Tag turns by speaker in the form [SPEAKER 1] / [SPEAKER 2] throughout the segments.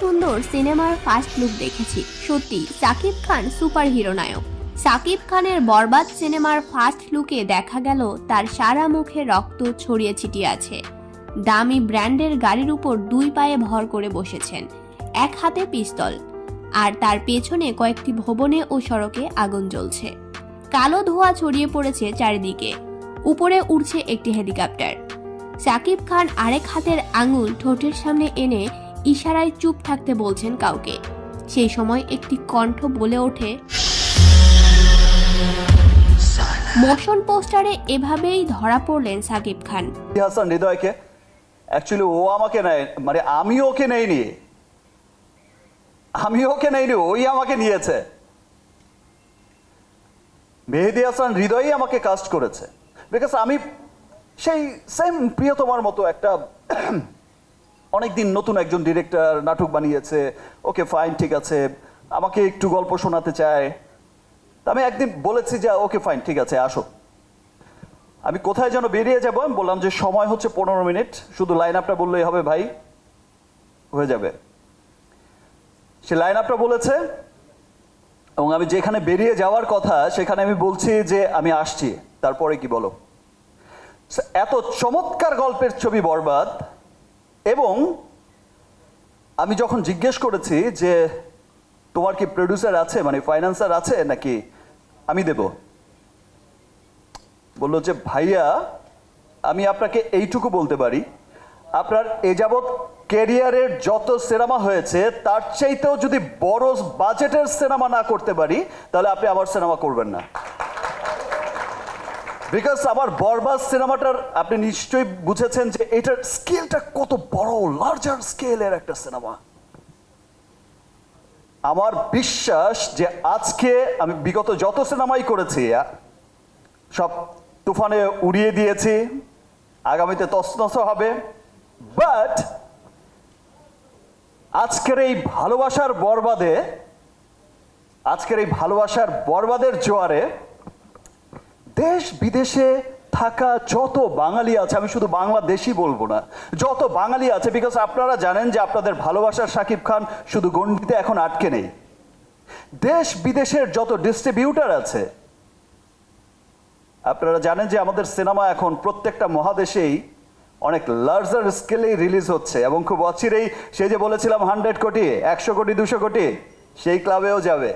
[SPEAKER 1] সুন্দর সিনেমার first look দেখেছি। সত্যি, সাকিব খান সুপার হিরো নায়ক। সাকিব খানের বরবাদ সিনেমার ফার্স্ট লুকে দেখা গেল, তার সারা মুখে রক্ত ছড়িয়ে ছিটিয়ে আছে। দামি ব্র্যান্ডের গাড়ির উপর দুই পায়ে ভর করে বসেছেন, এক হাতে পিস্তল। আর তার পেছনে কয়েকটি ভবনে ও সড়কে আগুন জ্বলছে। কালো ধোঁয়া ছড়িয়ে পড়েছে চারিদিকে। উপরে উড়ছে একটি হেলিকপ্টার। সাকিব খান আরেক হাতের আঙুল ঠোঁটের সামনে এনে ইশারায় চুপ থাকতে বলছেন কাউকে। সেই সময় একটি কণ্ঠ বলে ওঠে, মোশন পোস্টারে এভাবেই ধরা পড়লেন সাকিব খান।
[SPEAKER 2] হাসান, হৃদয়কে। অ্যাকচুয়ালি ও আমাকে নেয় মানে আমি ওকে নেইনি। আমি ওকে নেইনি, ওই আমাকে নিয়েছে। মেহেদি হাসান হৃদয়ই আমাকে কাস্ট করেছে। বিকজ আমি সেই সেম প্রিয়তমার মতো একটা অনেকদিন নতুন একজন ডিরেক্টর নাটক বানিয়েছে। ওকে ফাইন ঠিক আছে। আমাকে একটু গল্প শোনাতে চায়। আমি একদিন বলেছি যে, ওকে ফাইন ঠিক আছে, আসো। আমি কোথায় যেন বেরিয়ে যাব? আমি বললাম যে, সময় হচ্ছে পনেরো মিনিট। শুধু লাইন আপটা বললেই হবে ভাই। হয়ে যাবে। সে লাইন আপটা বলেছে এবং আমি যেখানে বেরিয়ে যাওয়ার কথা, সেখানে আমি বলছি যে, আমি আসছি। তারপরে কি বলো? এত চমৎকার গল্পের ছবি বরবাদ। এবং আমি যখন জিজ্ঞেস করেছি যে, তোমার কি প্রডিউসার আছে? মানে ফাইন্যান্সার আছে নাকি? আমি দেবো। বলল যে, ভাইয়া, আমি আপনাকে এইটুকু বলতে পারি। আপনার এ যাবৎ ক্যারিয়ারের যত সিনেমা হয়েছে, তার চাইতেও যদি বড় বাজেটের সিনেমা না করতে পারি, তাহলে আপনি আমার সিনেমা করবেন না। বিকজ আমার বরবাদ সিনেমাটার আপনি নিশ্চয়ই বুঝেছেন যে এটার স্কেলটা কত বড় লার্জার স্কেলের একটা সিনেমা। আমার বিশ্বাস যে আজকে আমি বিগত যত সিনেমাই করেছি সব তুফানে উড়িয়ে দিয়েছি, আগামীতে তসনস হবে বাট আজকের এই ভালোবাসার বরবাদে, আজকের এই ভালোবাসার বরবাদের জোয়ারে দেশ বিদেশে থাকা যত বাঙালি আছে, আমি শুধু বাংলাদেশি বলব না, যত বাঙালি আছে বিকজ আপনারা জানেন যে আপনাদের ভালোবাসার সাকিব খান শুধু গণ্ডিতে এখন আটকে নেই। দেশ বিদেশের যত ডিস্ট্রিবিউটার আছে, আপনারা জানেন যে আমাদের সিনেমা এখন প্রত্যেকটা মহাদেশেই অনেক লার্জার স্কেলেই রিলিজ হচ্ছে, এবং খুব অচিরেই সে যে বলেছিলাম হান্ড্রেড কোটি, একশো কোটি, দুশো কোটি, সেই ক্লাবেও যাবে।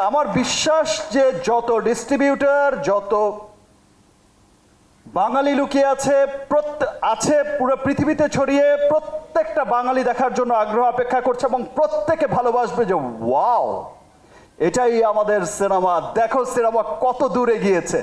[SPEAKER 2] আমার বিশ্বাস যে যত ডিস্ট্রিবিউটার যত বাঙালি লুকিয়ে আছে আছে পুরো পৃথিবীতে ছড়িয়ে প্রত্যেকটা বাঙালি দেখার জন্য আগ্রহ অপেক্ষা করছে এবং প্রত্যেকে ভালোবাসবে যে, ওয়াও, এটাই আমাদের সিনেমা। দেখো সিনেমা কত দূরে গিয়েছে